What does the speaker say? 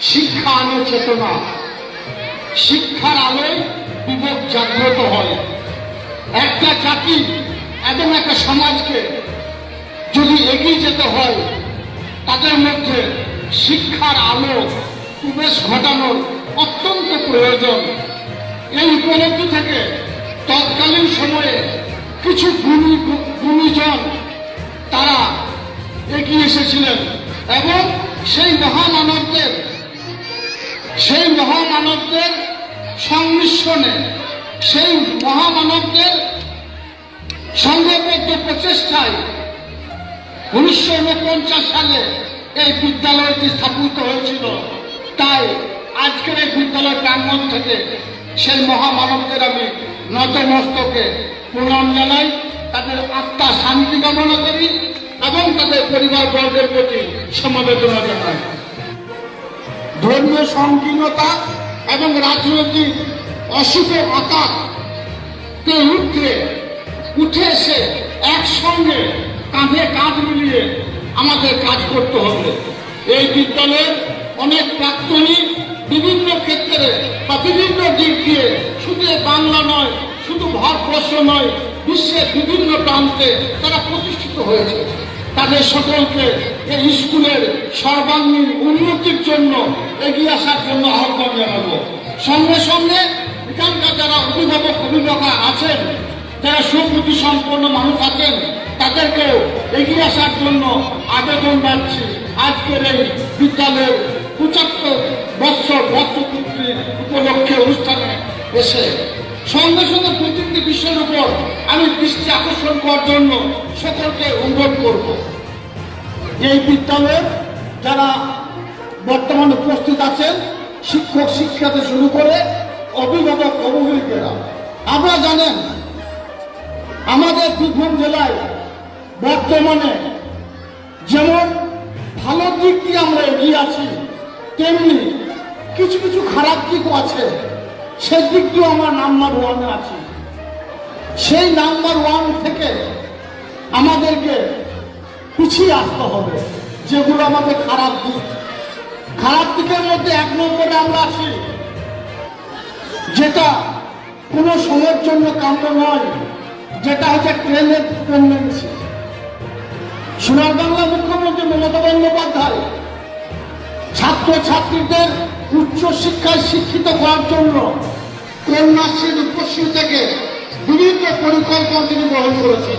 শিক্ষা আনে চেতনা। শিক্ষার আলোয় বিবেক জাগ্রত হয়। একটা জাতি এবং একটা সমাজকে যদি এগিয়ে যেতে হয়, তাদের মধ্যে শিক্ষার আলো প্রবেশ ঘটানোর অত্যন্ত প্রয়োজন। এই উপলব্ধি থেকে তৎকালীন সময়ে কিছু গুণী গুণীজন তারা এগিয়ে এসেছিলেন এবং সেই মহামানবদের সেই মহামানবদের সংমিশ্রণে, সেই মহামানবদের সংঘবদ্ধ প্রচেষ্টায় উনিশশো উনপঞ্চাশ সালে এই বিদ্যালয়টি স্থাপিত হয়েছিল। তাই আজকের এই বিদ্যালয় প্রাঙ্গণ থেকে সেই মহামানবদের আমি নতমস্তকে প্রণাম জানাই। তাদের আত্মা শান্তি কামনা করি এবং তাদের পরিবার বর্গের প্রতি সমবেদনা জানাই। ধর্মীয় সংকীর্ণতা এবং রাজনৈতিক অশুভ আকার কে উঠে উঠে এসে একসঙ্গে কাঁধে কাঁধ মিলিয়ে আমাদের কাজ করতে হবে। এই বিদ্যালয়ের অনেক প্রাক্তনী বিভিন্ন ক্ষেত্রে বা বিভিন্ন দিক দিয়ে শুধু বাংলা নয়, শুধু ভারতবর্ষ নয়, বিশ্বের বিভিন্ন প্রান্তে তারা প্রতিষ্ঠিত হয়েছে। তাদের সকলকে এই স্কুলের সর্বাঙ্গীন উন্নতির জন্য এগিয়ে আসার জন্য আহ্বান জানাব। সঙ্গে সঙ্গে এখানকার যারা অভিভাবক, অভিভাবকা আছেন, যারা সুবুদ্ধি সম্পন্ন মানুষ আছেন, তাদেরকেও এগিয়ে আসার জন্য আবেদন রাখছি আজকের এই বিদ্যালয়ের পঁচাত্তর বৎসর বর্ষপূর্তি উপলক্ষে অনুষ্ঠানে এসে সঙ্গে সঙ্গে প্রতিটি বিষয়ের উপর আমি দৃষ্টি আকর্ষণ করার জন্য সকলকে অনুরোধ করব। এই বিদ্যালয়ের যারা বর্তমানে উপস্থিত আছেন, শিক্ষক শিক্ষাতে শুরু করে অভিভাবক, অভিভাবিকেরা আমরা জানেন, আমাদের বীরভূম জেলায় বর্তমানে যেমন ভালো দিক দিয়ে আমরা এগিয়ে আছি, তেমনি কিছু কিছু খারাপ দিকও আছে। সেই দিক দিয়েও আমরা নাম্বার ওয়ানে আছি। সেই নাম্বার ওয়ান থেকে আমাদেরকে পিছিয়ে আসতে হবে, যেগুলো আমাদের খারাপ দিক। খারাপ দিকের মধ্যে এক নম্বরে আমরা আছি, যেটা কোনো সময়ের জন্য কাম্য নয়, যেটা হচ্ছে ট্রেনের প্রেগনেন্সি সোনার বাংলা মুখ্যমন্ত্রী মমতা বন্দ্যোপাধ্যায় ছাত্র ছাত্রীদের উচ্চ শিক্ষায় শিক্ষিত করার জন্য কন্যাশ্রী রূপশ্রী থেকে বিভিন্ন পরিকল্পনা তিনি গ্রহণ করেছেন।